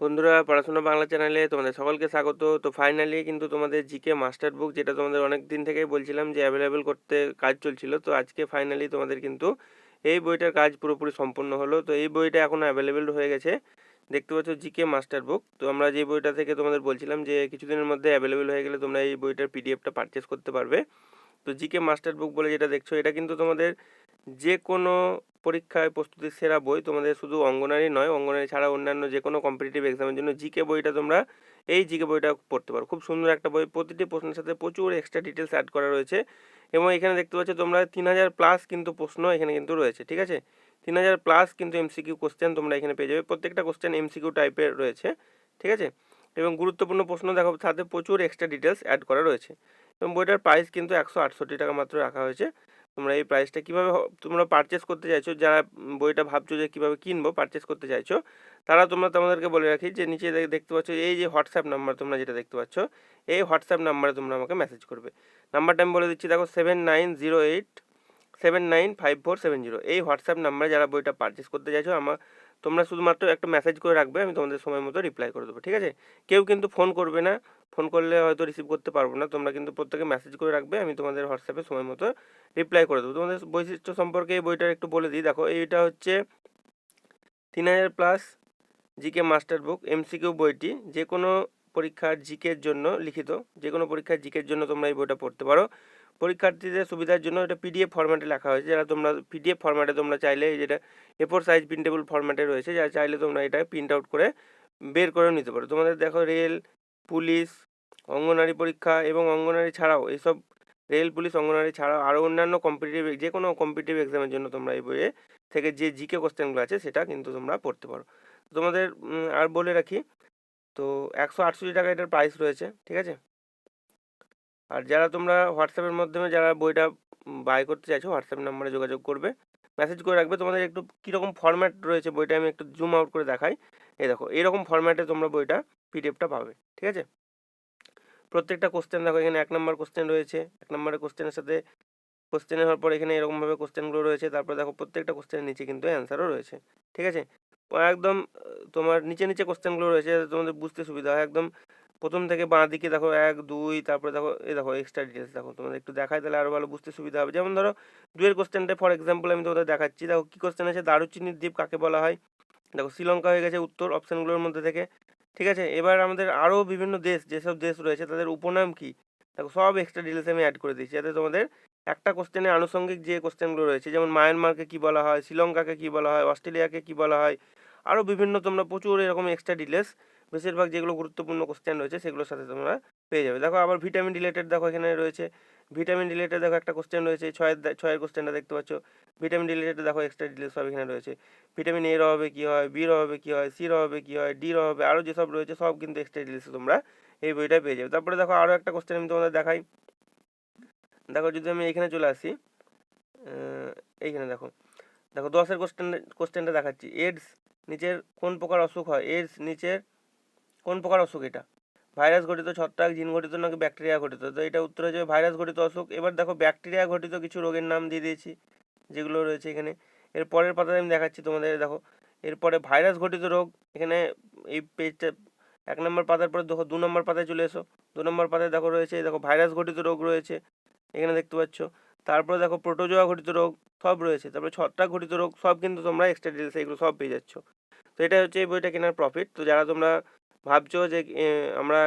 বন্ধুরা, পড়াশোনা বাংলা চ্যানেলে তোমাদের সকলকে স্বাগত। তো ফাইনালি কিন্তু তোমাদের জিকে মাস্টার বুক যেটা তোমাদের অনেক দিন থেকেই বলছিলাম যে অ্যাভেলেবেল করতে কাজ চলছিল, তো আজকে ফাইনালি তোমাদের কিন্তু এই বইটার কাজ পুরোপুরি সম্পূর্ণ হলো। তো এই বইটা এখন অ্যাভেলেবেল হয়ে গেছে। দেখতে পাচ্ছ জিকে মাস্টার বুক তো আমরা যে বইটা থেকে তোমাদের বলছিলাম যে কিছুদিনের মধ্যে অ্যাভেলেবেল হয়ে গেলে তোমরা এই বইটার পিডিএফটা পারচেস করতে পারবে। তো জিকে মাস্টার বুক বলে যেটা দেখছ, এটা কিন্তু তোমাদের যে কোনো পরীক্ষায় প্রস্তুতির সেরা বই তোমাদের শুধু অঙ্গনারী নয়, অঙ্গনারী ছাড়া অন্যান্য যে কোনো কম্পিটিটিভ এক্সামের জন্য জিকে বইটা তোমরা এই জিকে বইটা পড়তে পারো। খুব সুন্দর একটা বই, প্রতিটি প্রশ্নের সাথে প্রচুর এক্সট্রা ডিটেলস অ্যাড করা রয়েছে এবং এখানে দেখতে পাচ্ছ তোমরা তিন হাজার প্লাস কিন্তু প্রশ্ন এখানে কিন্তু রয়েছে, ঠিক আছে? তিন হাজার প্লাস কিন্তু এমসিকিউ কোশ্চেন তোমরা এখানে পেয়ে যাবে। প্রত্যেকটা কোশ্চেন এমসিকিউ টাইপের রয়েছে, ঠিক আছে? এবং গুরুত্বপূর্ণ প্রশ্ন দেখো, সাথে প্রচুর এক্সট্রা ডিটেলস অ্যাড করা রয়েছে। এবং বইটার প্রাইস কিন্তু একশো আটষট্টি টাকা মাত্র রাখা হয়েছে। তোমরা এই প্রাইসটা কীভাবে তোমরা পারচেস করতে চাইছো, যারা বইটা ভাবছ যে কীভাবে কিনবো পারচেস করতে চাইছো, তারা তোমরা তোমাদেরকে বলে রাখি যে নিচে দেখতে পাচ্ছ এই যে হোয়াটসঅ্যাপ নাম্বার তোমরা যেটা দেখতে পাচ্ছ, এই হোয়াটসঅ্যাপ নাম্বারে তোমরা আমাকে মেসেজ করবে। নাম্বারটা আমি বলে দিচ্ছি, দেখো seven nine zero eight seven nine five four seven zero এই হোয়াটসঅ্যাপ নাম্বারে যারা বইটা পারচেস করতে চাইছো আমার তোমরা শুধুমাত্র একটা মেসেজ করে রাখবে, আমি তোমাদের সময় মতো রিপ্লাই করে দেবো, ঠিক আছে? কেউ কিন্তু ফোন করবে না ফোন করলে হয়তো রিসিভ করতে পারব না। তোমরা কিন্তু প্রত্যেকে মেসেজ করে রাখবে, আমি তোমাদের হোয়াটসঅ্যাপে সময় মতো রিপ্লাই করে দেবো। তোমাদের বৈশিষ্ট্য সম্পর্কে এই বইটার একটু বলে দিই। দেখো, এইটা হচ্ছে তিন হাজার plus G K master book M C Q বইটি। যে কোনো পরীক্ষার জিকের জন্য লিখিত যে কোনো পরীক্ষার জিকের জন্য তোমরা এই বইটা পড়তে পারো। পরীক্ষার্থীদের সুবিধার জন্য এটা পিডিএফ ফরম্যাটে লেখা হয়েছে। যারা তোমরা পিডিএফ ফরম্যাটে তোমরা চাইলে এই যেটা এফোর সাইজ প্রিন্টেবল ফরম্যাটে রয়েছে, যারা চাইলে তোমরা এটা প্রিন্ট আউট করে বের করে নিতে পারো। তোমাদের দেখো রেল পুলিশ অঙ্গনারী পরীক্ষা এবং অঙ্গনারী ছাড়াও এইসব রেল, পুলিশ অঙ্গনারী ছাড়াও আরও অন্যান্য কম্পিটিটিভ যে কোনো কম্পিটিটিভ এক্সামের জন্য তোমরা এই বইয়ে থেকে যে জিকে কোশ্চেনগুলো আছে সেটা কিন্তু তোমরা পড়তে পারো। তোমাদের আর বলে রাখি, তো একশো আটষট্টি টাকা এটার প্রাইস রয়েছে, ঠিক আছে? আর যারা তোমরা হোয়াটসঅ্যাপের মাধ্যমে যারা বইটা বাই করতে চাইছো হোয়াটসঅ্যাপ নাম্বারে যোগাযোগ করবে। মেসেজ করে রাখবে, তোমাদের একটু কীরকম ফরম্যাট রয়েছে বইটা আমি একটু জুম আউট করে দেখাই। এই দেখো, এরকম ফরম্যাটে তোমরা বইটা পিডিএফটা পাবে, ঠিক আছে? প্রত্যেকটা কোশ্চেন দেখো, এখানে এক নম্বর কোশ্চেন রয়েছে। এক নম্বরের কোশ্চেনের সাথে কোশ্চেন হওয়ার পর এখানে এরকমভাবে কোশ্চেনগুলো রয়েছে। তারপর দেখো প্রত্যেকটা কোশ্চেনের নিচে কিন্তু অ্যান্সারও রয়েছে, ঠিক আছে? একদম, তোমার নিচে নিচে কোশ্চেনগুলো রয়েছে তোমাদের বুঝতে সুবিধা হয়। একদম প্রথম থেকে বাঁ দিকে দেখো এক, দুই, তারপরে দেখো, এই দেখো এক্সট্রা ডিটেলস দেখো। তোমাদের একটু দেখাই, তাহলে আরও ভালো বুঝতে সুবিধা হবে। যেমন ধরো দুয়ের কোশ্চেনটা ফর এক্সাম্পল আমি তোমাদের দেখাচ্ছি। দেখো কী কোশ্চেন আছে? দারুচিনির দ্বীপ কাকে বলা হয়? দেখো, শ্রীলঙ্কা হয়ে গেছে উত্তর অপশানগুলোর মধ্যে থেকে। ঠিক আছে? এবার আমাদের আরও বিভিন্ন দেশ, যেসব দেশ রয়েছে, তাদের উপনাম কী? দেখো, সব এক্সট্রা ডিটেলস আমি অ্যাড করে দিচ্ছি যাতে তোমাদের একটা কোশ্চেনে আনুষঙ্গিক যে কোশ্চেনগুলো রয়েছে, যেমন মায়ানমারকে কী বলা হয় শ্রীলঙ্কাকে কী বলা হয় অস্ট্রেলিয়াকে কী বলা হয়, আরও বিভিন্ন তোমরা প্রচুর এরকম এক্সট্রা ডিটেলস বেশিরভাগ যেগুলো গুরুত্বপূর্ণ কোশ্চেন রয়েছে, সেগুলোর সাথে তোমরা পেয়ে যাবে। দেখো আবার ভিটামিন রিলেটেড দেখো এখানে রয়েছে। ভিটামিন রিলেটেড দেখো একটা কোশ্চেন রয়েছে, ছয়ের ছয়ের কোশ্চেনটা দেখতে পাচ্ছ। ভিটামিন রিলেটেড দেখো এক্সট্রা ডিটেলস সব এখানে রয়েছে। ভিটামিন এর অভাবে কী হয় বির অভাবে কী হয় সির অভাবে কী হয় ডির অভাবে আরও যেসব রয়েছে সব কিন্তু এক্সট্রা ডিটেলস তোমরা এই বইটা পেয়ে যাবে। তারপরে দেখো আরও একটা কোশ্চেন আমি তোমাদের দেখাই। দেখো যদি আমি এখানে চলে আসি এইখানে দেখো। দেখো দশের কোশ্চেন কোশ্চেনটা দেখাচ্ছি। এডস নিচের কোন প্রকার অসুখ হয়? এডস নিচের কোন প্রকার অসুখ এটা? ভাইরাস ঘটিত ছত্রাক, জিন ঘটিত নাকি ব্যাকটেরিয়া ঘটিত? তো এটা উত্তর হয়ে যাবে ভাইরাস ঘটিত অসুখ। এবার দেখো, ব্যাকটেরিয়া ঘটিত কিছু রোগের নাম দিয়ে দিয়েছি, যেগুলো রয়েছে এখানে। এর পরের পাতায় আমি দেখাচ্ছি তোমাদের, দেখো, এরপরে ভাইরাস ঘটিত রোগ, এখানে এই পেজটা এক নম্বর পাতার পরে দেখো, দু নম্বর পাতায় চলে এসো। দু নম্বর পাতায় দেখো রয়েছে দেখো, ভাইরাস ঘটিত রোগ রয়েছে, এখানে দেখতে পাচ্ছ। তারপরে দেখো, প্রোটোজোয়া ঘটিত রোগ সব রয়েছে, তারপরে ছত্রাক ঘটিত রোগ সব কিন্তু তোমরা এক্সট্রা ডিটেলস এগুলো সব পেয়ে যাচ্ছ। তো এটা হচ্ছে এই বইটা কেনার প্রফিট তো যারা তোমরা ভাবছ যে আমরা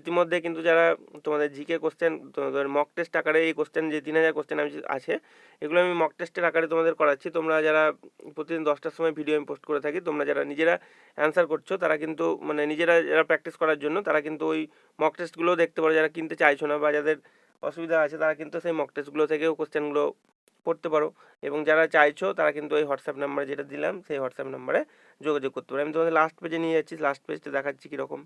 ইতিমধ্যে কিন্তু যারা তোমাদের জিকে কোশ্চেন তোমাদের মক টেস্ট আকারে এই কোশ্চেন যে তিন হাজার কোশ্চেন আমি আছে, এগুলো আমি মক টেস্টের আকারে তোমাদের করাচ্ছি। তোমরা যারা প্রতিদিন দশটার সময় ভিডিও আমি পোস্ট করে থাকি, তোমরা যারা নিজেরা অ্যান্সার করছ, তারা কিন্তু মানে নিজেরা যারা প্র্যাকটিস করার জন্য, তারা কিন্তু ওই মক টেস্টগুলোও দেখতে পারো। যারা কিনতে চাইছো না বা যাদের অসুবিধা আছে, তারা কিন্তু সেই মক টেস্টগুলো থেকেও কোশ্চেনগুলো পড়তে পারো। এবং যারা চাইছো, তারা কিন্তু ওই হোয়াটসঅ্যাপ নাম্বারে যেটা দিলাম, সেই হোয়াটসঅ্যাপ নাম্বারে যোগাযোগ করতে পারো। আমি তোমাদের লাস্ট পেজে নিয়ে যাচ্ছি লাস্ট পেজটা দেখাচ্ছি কীরকম।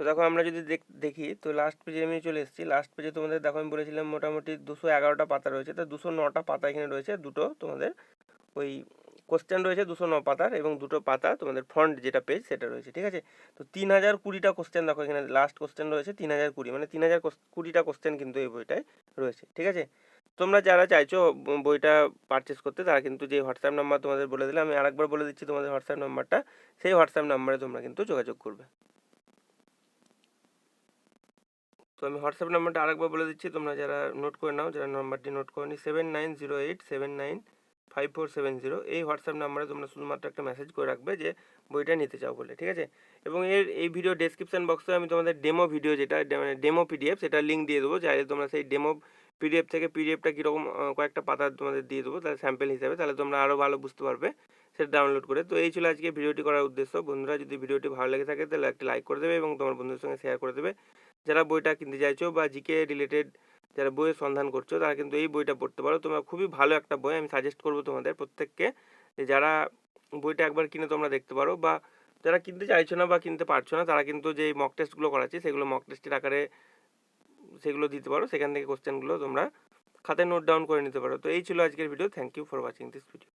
তো দেখো, আমরা যদি দেখি তো লাস্ট পেজে আমি চলে এসেছি। লাস্ট পেজে তোমাদের দেখো, আমি বলেছিলাম মোটামুটি দুশো এগারোটা পাতা রয়েছে। তো দুশো নটা পাতা এখানে রয়েছে। দুটো তোমাদের ওই কোশ্চেন রয়েছে, দুশো ন পাতার এবং দুটো পাতা তোমাদের ফ্রন্ট যেটা পেজ সেটা রয়েছে, ঠিক আছে? তো তিন হাজার কুড়িটা কোশ্চেন দেখো এখানে লাস্ট কোশ্চেন রয়েছে তিন হাজার কুড়ি। মানে তিন হাজার কুড়িটা কোশ্চেন কিন্তু এই বইটায় রয়েছে, ঠিক আছে? তোমরা যারা চাইছো বইটা পারচেস করতে, তারা কিন্তু যে হোয়াটসঅ্যাপ নাম্বার তোমাদের বলে দিলে আমি আরেকবার বলে দিচ্ছি তোমাদের হোয়াটসঅ্যাপ নাম্বারটা সেই হোয়াটসঅ্যাপ নাম্বারে তোমরা কিন্তু যোগাযোগ করবে। তো আমি হোয়াটসঅ্যাপ নাম্বারটা আরেকবার বলে দিচ্ছি, তোমরা যারা নোট করে নাও, যারা নাম্বারটি নোট করে নি seven nine zero eight seven nine five four seven zero এই হোয়াটসঅ্যাপ নাম্বারে তোমরা শুধুমাত্র একটা মেসেজ করে রাখবে যে, বইটা নিতে চাও বলে, ঠিক আছে? এবং এর, এই ভিডিও ডেসক্রিপশন বক্সে আমি তোমাদের ডেমো ভিডিও যেটা মানে ডেমো পিডিএফ সেটা লিঙ্ক দিয়ে দেবো, চাইলে তোমরা সেই ডেমো পিডিএফ থেকে পিডিএফটা কীরকম কয়েকটা পাতা তোমাদের দিয়ে দেবো, তাহলে স্যাম্পেল হিসাবে, তাহলে তোমরা আরও ভালো বুঝতে পারবে, সেটা ডাউনলোড করে। তো এই ছিল আজকে ভিডিওটি করার উদ্দেশ্য। বন্ধুরা, যদি ভিডিওটি ভালো লেগে থাকে, তাহলে একটা লাইক করে দেবে এবং তোমার বন্ধুদের সঙ্গে শেয়ার করে দেবে। যারা বইটা কিনতে চাইছো বা জিকে রিলেটেড যারা বইয়ের সন্ধান করছ, তারা কিন্তু এই বইটা পড়তে পারো। তোমরা খুবই ভালো একটা বই আমি সাজেস্ট করব তোমাদের প্রত্যেককে, যে যারা বইটা একবার কিনে তোমরা দেখতে পারো বা যারা কিনতে চাইছো না বা কিনতে পারছ না, তারা কিন্তু যে মক টেস্টগুলো করাচ্ছে, সেগুলো মক টেস্টের আকারে সেগুলো দিতে পারো। সেখান থেকে কোশ্চেনগুলো তোমরা খাতায় নোট ডাউন করে নিতে পারো। তো এই ছিল আজকের video thank you for watching this video